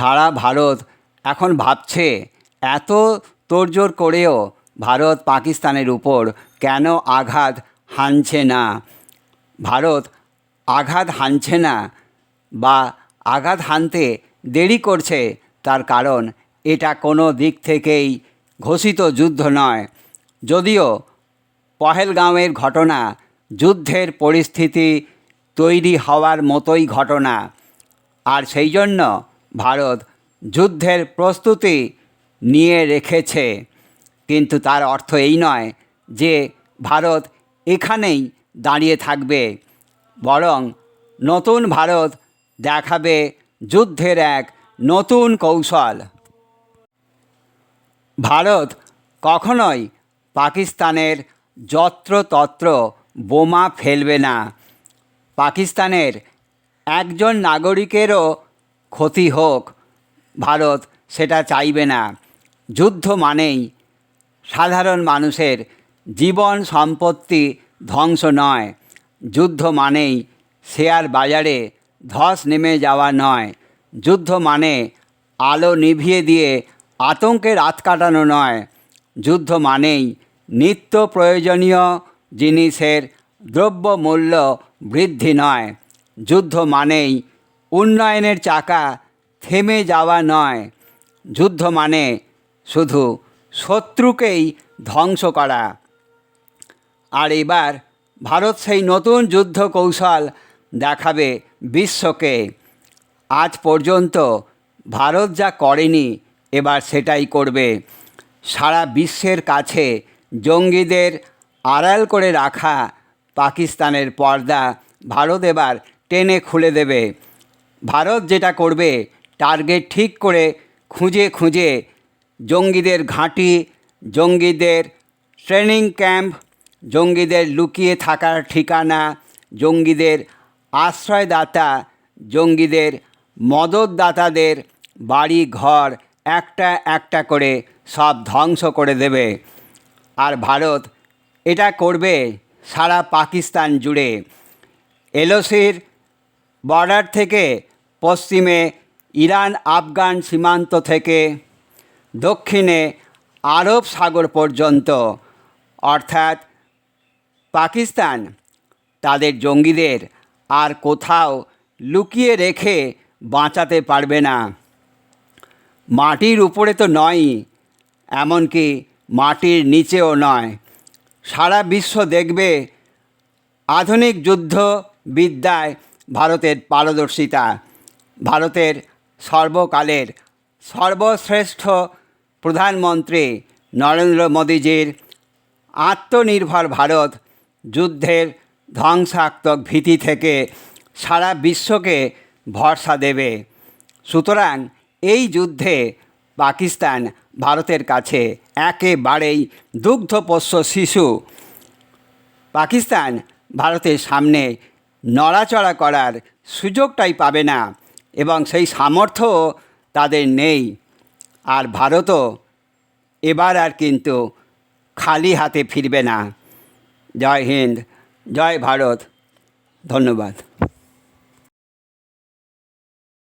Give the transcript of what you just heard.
সারা ভারত এখন ভাবছে এত তোড়জোড় করেও ভারত পাকিস্তানের উপর কেন আঘাত হানছে না? ভারত আঘাত হানছে না বা আঘাত হানতে দেরি করছে তার কারণ এটা কোনো দিক থেকেই ঘোষিত যুদ্ধ নয়। যদিও পহেলগাঁওয়ের ঘটনা, যুদ্ধের পরিস্থিতি তৈরি হওয়ার মতোই ঘটনা। আর সেই জন্য ভারত যুদ্ধের প্রস্তুতি নিয়ে রেখেছে। কিন্তু তার অর্থ এই নয় যে ভারত এখানেই দাঁড়িয়ে থাকবে। বরং নতুন ভারত দেখাবে যুদ্ধের এক নতুন কৌশল। ভারত কখনোই পাকিস্তানের যত্রতত্র বোমা ফেলবে না। পাকিস্তানের একজন নাগরিকেরও ক্ষতি হোক, ভারত সেটা চাইবে না। যুদ্ধ মানেই সাধারণ মানুষের জীবন সম্পত্তি ধ্বংস নয়। যুদ্ধ মানেই শেয়ার বাজারে ধস নেমে যাওয়া নয়। যুদ্ধ মানে আলো নিভিয়ে দিয়ে আতঙ্কে রাত কাটানো নয়। যুদ্ধ মানেই নিত্য প্রয়োজনীয় জিনিসের দ্রব্যমূল্য বৃদ্ধি নয়। যুদ্ধ মানেই উন্নয়নের চাকা থেমে যাওয়া নয়। যুদ্ধ মানে শুধু শত্রুকেই ধ্বংস করা। আর এবার ভারত সেই নতুন যুদ্ধ কৌশল দেখাবে বিশ্বকে। আজ পর্যন্ত ভারত যা করেনি, এবার সেটাই করবে। সারা বিশ্বের কাছে জঙ্গিদের আড়াল করে রাখা পাকিস্তানের পর্দা ভারত এবার টেনে খুলে দেবে। ভারত যেটা করবে টার্গেট ঠিক করে খুঁজে খুঁজে জঙ্গিদের ঘাঁটি, জঙ্গিদের ট্রেনিং ক্যাম্প জঙ্গিদের লুকিয়ে থাকার ঠিকানা, জঙ্গিদের আশ্রয়দাতা, জঙ্গিদের মদতদাতাদের বাড়ি ঘর একটা একটা করে সব ধ্বংস করে দেবে। আর ভারত এটা করবে সারা পাকিস্তান জুড়ে। এলওসির বর্ডার থেকে পশ্চিমে ইরান, আফগান সীমান্ত থেকে দক্ষিণে আরব সাগর পর্যন্ত, অর্থাৎ পাকিস্তান তাদের জঙ্গিদের আর কোথাও লুকিয়ে রেখে বাঁচাতে পারবে না। মাটির উপরে তো নয়ই, এমনকি মাটির নিচেও নয়। সারা বিশ্ব দেখবে আধুনিক যুদ্ধ বিদ্যায় ভারতের পারদর্শিতা। ভারতের সর্বকালের সর্বশ্রেষ্ঠ প্রধানমন্ত্রী নরেন্দ্র মোদীজির আত্মনির্ভর ভারত যুদ্ধের ধ্বংসাত্মক ভীতি থেকে সারা বিশ্বকে ভরসা দেবে। সুতরাং এই যুদ্ধে পাকিস্তান ভারতের কাছে একেবারেই দুগ্ধপোষ্য শিশু। পাকিস্তান ভারতের সামনে নড়াচড়া করার সুযোগটাই পাবে না। এবং সেই সামর্থ্য তাদের নেই। আর ভারতও এবার আর কিন্তু খালি হাতে ফিরবে না। জয় হিন্দ, জয় ভারত। ধন্যবাদ।